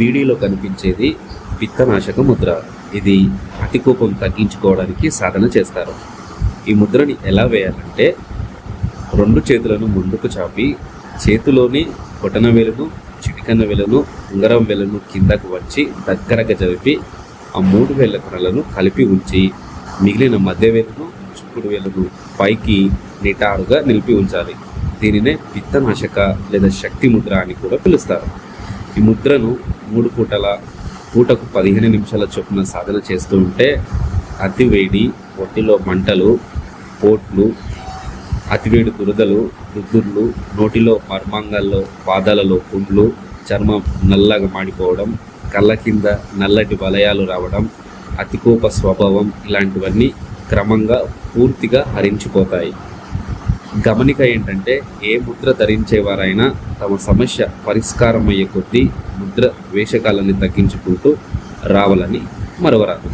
వీడియోలో కనిపించేది పిత్తనాశక ముద్ర. ఇది అతికోపం తగ్గించుకోవడానికి సాధన చేస్తారు. ఈ ముద్రని ఎలా వేయాలంటే రెండు చేతులను ముందుకు చాపి చేతిలోని బొటన వెలును చిటికన్న వెలను ఉంగరం వెలను కిందకు వచ్చి దగ్గరగా జరిపి ఆ మూడు వేల కొనలను కలిపి ఉంచి మిగిలిన మధ్య వేలను చుక్కుడు వేలను పైకి నిటారుగా నిలిపి ఉంచాలి. దీనినే పిత్తనాశక లేదా శక్తి ముద్ర అని కూడా పిలుస్తారు. ఈ ముద్రను మూడు పూటల పూటకు పదిహేను నిమిషాల చొప్పున సాధన చేస్తూ ఉంటే అతివేడి ఒంటిలో మంటలు పోట్లు అతివేడి దురదలు దుద్దుర్లు నోటిలో మర్మాంగాల్లో పాదాలలో పుండ్లు చర్మం నల్లగా మాడిపోవడం కళ్ళ కింద నల్లటి వలయాలు రావడం అతికోప స్వభావం ఇలాంటివన్నీ క్రమంగా పూర్తిగా హరించిపోతాయి. గమనిక ఏంటంటే ఏ ముద్ర ధరించేవారైనా తమ సమస్య పరిష్కారం అయ్యే కొద్దీ ముద్ర వేషకాలని తగ్గించుకుంటూ రావాలని మరవరాదు